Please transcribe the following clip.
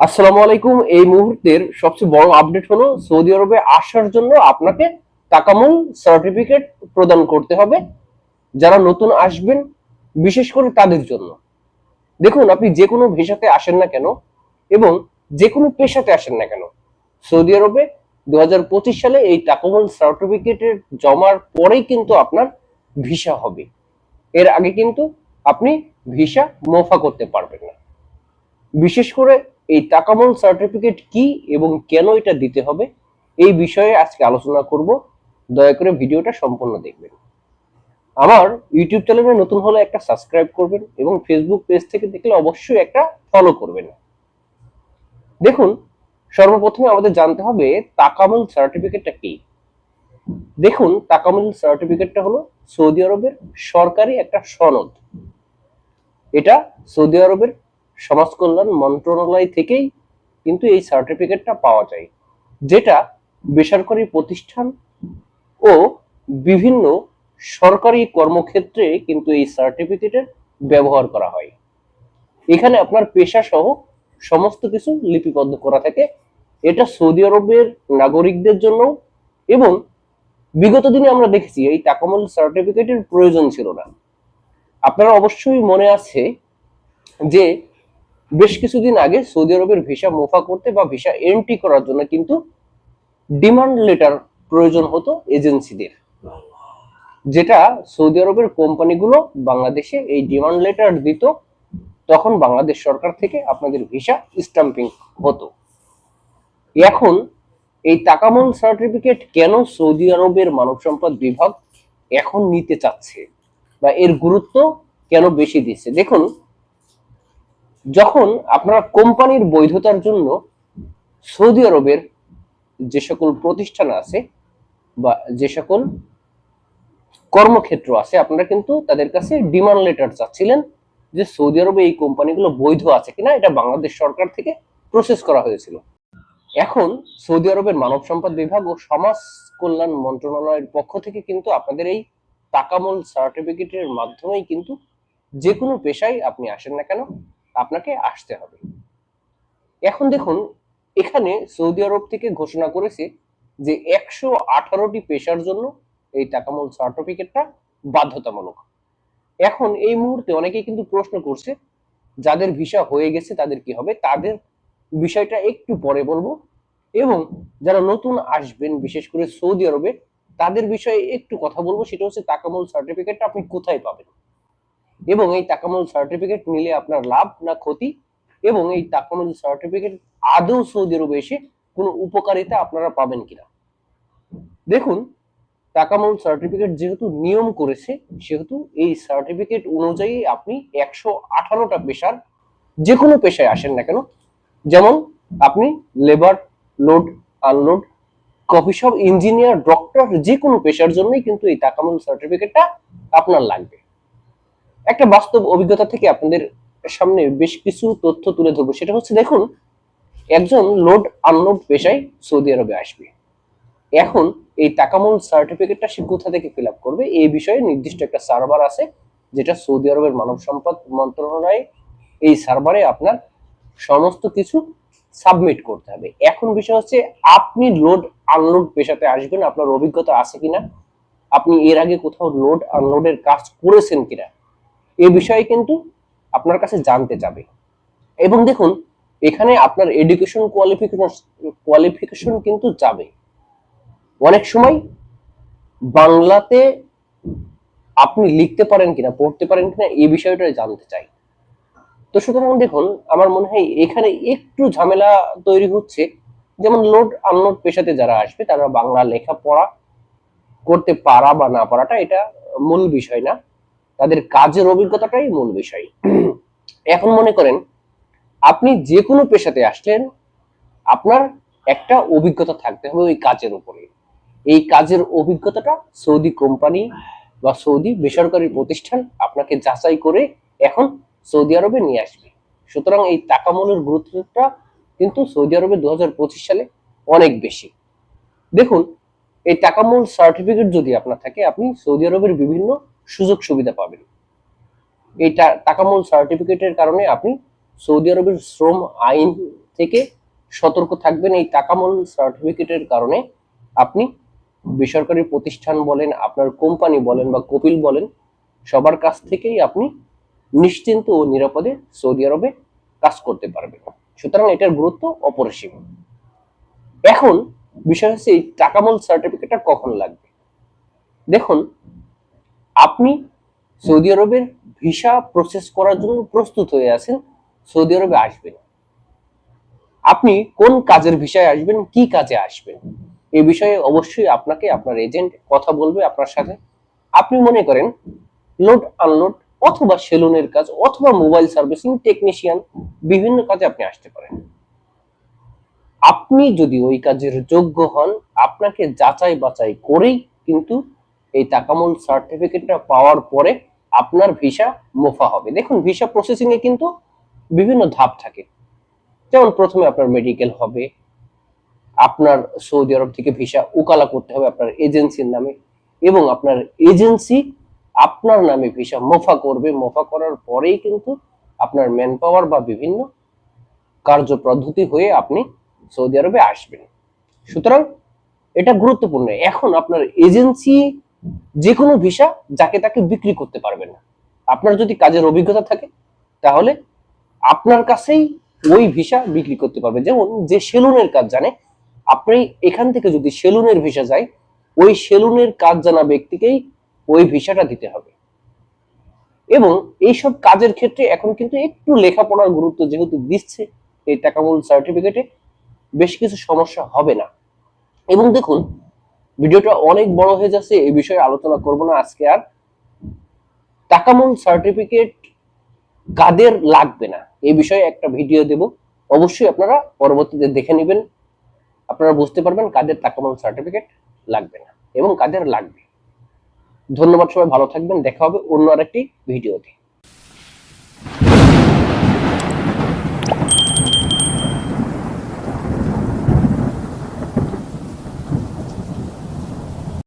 আসসালামু আলাইকুম। এই মুহূর্তের সবচেয়ে বড় আপডেট হলো সৌদি আরবে আসার জন্য আপনাকে তাকামুল সার্টিফিকেট প্রদান করতে হবে যারা নতুন আসবেন, বিশেষ করে তাদের জন্য। দেখুন, আপনি যে কোনো ভিসাতে আসেন না কেন এবং যে কোনো পেশাতে আসেন না কেন, সৌদি আরবে দু হাজার পঁচিশ সালে এই তাকামুল সার্টিফিকেটের জমার পরেই কিন্তু আপনার ভিসা হবে। এর আগে কিন্তু আপনি ভিসা মোফা করতে পারবেন না। বিশেষ করে এই তাকামল সার্টিফিকেট কি এবং কেন এটা দিতে হবে, এই বিষয়ে আজকে আলোচনা করব। দয়া করে ভিডিওটা সম্পূর্ণ দেখবেন। আমার ইউটিউব চ্যানেলে নতুন হলে একটা সাবস্ক্রাইব করবেন এবং ফেসবুক পেজ থেকে দেখলে অবশ্যই একটা ফলো করবেন। দেখুন, সর্বপ্রথমে আমাদের জানতে হবে তাকামল সার্টিফিকেটটা কি? দেখুন তাকামল সার্টিফিকেটটা হলো সৌদি আরবের সরকারি একটা সনদ। এটা সৌদি আরবের সমাজ কল্যাণ মন্ত্রণালয় থেকেই কিন্তু এই সার্টিফিকেটটা পাওয়া যায়, যেটা বেসরকারি প্রতিষ্ঠান ও বিভিন্ন সরকারি কর্মক্ষেত্রে কিন্তু এই সার্টিফিকেটের ব্যবহার করা হয়। এখানে আপনার পেশা সহ সমস্ত কিছু লিপিবদ্ধ করা থাকে। এটা সৌদি আরবের নাগরিকদের জন্য এবং বিগত দিনে আমরা দেখেছি এই তাকামল সার্টিফিকেটের প্রয়োজন ছিল না। আপনারা অবশ্যই মনে আছে যে বেশ কিছুদিন আগে সৌদি আরবের ভিসা মোফা করতে বা ভিসা এন্ট্রি করার জন্য কিন্তু ডিমান্ড লেটার প্রয়োজন হতো এজেন্সিদের। যেটা সৌদি আরবের কোম্পানিগুলো বাংলাদেশে এই ডিমান্ড লেটার দিত, তখন বাংলাদেশ সরকার থেকে আপনাদের ভিসা স্টাম্পিং হতো। এখন এই তাকামল সার্টিফিকেট কেন সৌদি আরবের মানব সম্পদ বিভাগ এখন নিতে চাচ্ছে বা এর গুরুত্ব কেন বেশি দিচ্ছে? দেখুন যখন আপনারা কোম্পানির বৈধতার জন্য সৌদি আরবের যে সকল প্রতিষ্ঠান আছে বা যে সকল কর্মক্ষেত্র আছে, আপনারা কিন্তু তাদের কাছে ডিমান্ড লেটার চাচ্ছিলেন যে সৌদি আরবে এই কোম্পানিগুলো বৈধ আছে কিনা, এটা বাংলাদেশ সরকার থেকে প্রসেস করা হয়েছিল। এখন সৌদি আরবের মানব সম্পদ বিভাগ ও সমাজ কল্যাণ মন্ত্রণালয়ের পক্ষ থেকে কিন্তু আপনাদের এই তাকামল সার্টিফিকেটের মাধ্যমেই কিন্তু যে কোনো পেশায় আপনি আসেন না কেন আপনাকে আসতে হবে। এখন দেখুন, এখানে সৌদি আরব থেকে ঘোষণা করেছে যে একশো আঠারোটি পেশার জন্য এই টাকামূল সার্টিফিকেটটা বাধ্যতামূলক। এখন এই মুহূর্তে অনেকেই কিন্তু প্রশ্ন করছে, যাদের ভিসা হয়ে গেছে তাদের কি হবে? তাদের বিষয়টা একটু পরে বলব। এবং যারা নতুন আসবেন, বিশেষ করে সৌদি আরবে, তাদের বিষয়ে একটু কথা বলব। সেটা হচ্ছে তাকামুল সার্টিফিকেটটা আপনি কোথায় পাবেন? এবং এই তাকামুল সার্টিফিকেট নিলে আপনার লাভ না ক্ষতি, এবং এই তাকামুল সার্টিফিকেট আদৌ সৌদি আরবে এসে কোনো উপকারিতা আপনারা পাবেন কিনা। দেখুন তাকামুল সার্টিফিকেট যেহেতু নিয়ম করেছে, সেহেতু এই সার্টিফিকেট অনুযায়ী আপনি একশো আঠারোটা পেশার যে কোনো পেশায় আসেন না কেন, যেমন আপনি labour load unload coffee shop engineer doctor যে কোনো পেশার জন্যই কিন্তু এই তাকামুল সার্টিফিকেটটা আপনার লাগবে। একটা বাস্তব অভিজ্ঞতা থেকে আপনাদের সামনে বেশ কিছু তথ্য তুলে ধরবো। সেটা হচ্ছে দেখুন, একজন লোড আনলোড পেশায় সৌদি আরবে আসবে। এখন এই তাকামুল সার্টিফিকেটটা সে কোথা থেকে ফিল আপ করবে? এই বিষয়ে নির্দিষ্ট একটা সার্ভার আছে, যেটা সৌদি আরবের মানব সম্পদ মন্ত্রণালয় এই সার্ভারে আপনার সমস্ত কিছু সাবমিট করতে হবে। এখন বিষয় হচ্ছে, আপনি লোড আনলোড পেশাতে আসবেন, আপনার অভিজ্ঞতা আছে কিনা? আপনি এর আগে কোথাও লোড আনলোডের কাজ করেছেন কিনা? এই বিষয়ে কিন্তু আপনার কাছে জানতে যাবে। এবং দেখুন, এখানে আপনার এডুকেশন কোয়ালিফিকেশন কোয়ালিফিকেশন কিন্তু যাবে। অনেক সময় বাংলাতে আপনি লিখতে পারেন কিনা, পড়তে পারেন কিনা এই বিষয়টা জানতে চাই। তো সুতরাং দেখুন, আমার মনে হয় এখানে একটু ঝামেলা তৈরি হচ্ছে। যেমন লোড আনলোড পেশাতে যারা আসবে, তারা বাংলা লেখাপড়া করতে পারা বা না পারাটা এটা মূল বিষয় না। তাদের কাজের অভিজ্ঞতাটাই মূল বিষয়। এখন মনে করেন, আপনি যে কোনো পেশাতে আসলেন আপনার একটা অভিজ্ঞতা থাকতে হবে ওই কাজের উপরে। এই কাজের অভিজ্ঞতাটা সৌদি কোম্পানি বা সৌদি বেসরকারি প্রতিষ্ঠান আপনাকে যাচাই করে এখন সৌদি আরবে নিয়ে আসবে। সুতরাং এই তাকামলের গুরুত্বটা কিন্তু সৌদি আরবে দু হাজার পঁচিশ সালে অনেক বেশি। দেখুন, এই টাকামূল সার্টিফিকেট যদি আপনার থাকে, আপনি সৌদি আরবের বিভিন্ন সুযোগ সুবিধা পাবেন। এই টাকামূল সার্টিফিকেটের কারণে আপনি সৌদি আরবের শ্রম আইন থেকে সতর্ক থাকবেন। এই টাকামূল সার্টিফিকেটের কারণে আপনি বেসরকারি প্রতিষ্ঠান বলেন, আপনার কোম্পানি বলেন বা কপিল বলেন, সবার কাছ থেকেই আপনি নিশ্চিন্ত ও নিরাপদে সৌদি আরবে কাজ করতে পারবেন। সুতরাং এটার গুরুত্ব অপরিসীম। এখন বিষয় হচ্ছে এই টাকামূল সার্টিফিকেটটা কখন লাগবে? দেখুন আপনি সৌদি আরবের ভিসা প্রসেস করার জন্য প্রস্তুত হয়ে আছেন, সৌদি আরবে আসবেন। আপনি কোন কাজের ভিসায় আসবেন, কি কাজে আসবেন, এ বিষয়ে অবশ্যই আপনাকে আপনার এজেন্ট কথা বলবে আপনার সাথে। আপনি মনে করেন লোড আনলোড অথবা সেলুনের কাজ অথবা মোবাইল সার্ভিসিং টেকনিশিয়ান বিভিন্ন কাজে আপনি আসতে পারেন। আপনি যদি ওই কাজের যোগ্য হন, আপনাকে যাচাই বাছাই করেই কিন্তু এই তাকামুল সার্টিফিকেটটা পাওয়ার পরে আপনার ভিসা মোফা হবে। দেখুন ভিসা প্রসেসিং এ কিন্তু বিভিন্ন ধাপ থাকে। যেমন প্রথমে আপনার মেডিকেল হবে, আপনার সৌদি আরব থেকে ভিসা উকালা করতে হবে আপনার এজেন্সির নামে এবং আপনার এজেন্সি আপনার নামে ভিসা মোফা করবে। মোফা করার পরেই কিন্তু আপনার ম্যান পাওয়ার বা বিভিন্ন কার্যপদ্ধতি হয়ে আপনি সৌদি আরবে আসবেন। সুতরাং এটা গুরুত্বপূর্ণ। এখন আপনার এজেন্সি যে কোনো ভিসা যাকে তাকে বিক্রি করতে পারবে না। আপনার যদি কাজের অভিজ্ঞতা থাকে, তাহলে আপনার কাছেই ওই ভিসা বিক্রি করতে পারবে। যেমন যে সেলুনের কাজ জানে, আপনি এখান থেকে যদি সেলুনের ভিসা যায়, ওই সেলুনের কাজ জানা ব্যক্তিকেই ওই ভিসাটা দিতে হবে। এবং এইসব কাজের ক্ষেত্রে এখন কিন্তু একটু লেখাপড়ার গুরুত্ব যেহেতু দিচ্ছে, এই টাকামূল সার্টিফিকেটে বেশ কিছু সমস্যা হবে না। এবং দেখুন ভিডিওটা অনেক বড় হয়ে যাচ্ছে, এই বিষয়ে আলোচনা করব না আজকে আর। টাকামূল সার্টিফিকেট কাদের লাগবে না, এই বিষয়ে একটা ভিডিও দেব। অবশ্যই আপনারা পরবর্তীতে দেখে নেবেন, আপনারা বুঝতে পারবেন কাদের টাকামূল সার্টিফিকেট লাগবে না এবং কাদের লাগবে। ধন্যবাদ সবাই, ভালো থাকবেন, দেখা হবে অন্য আরেকটি ভিডিওতে।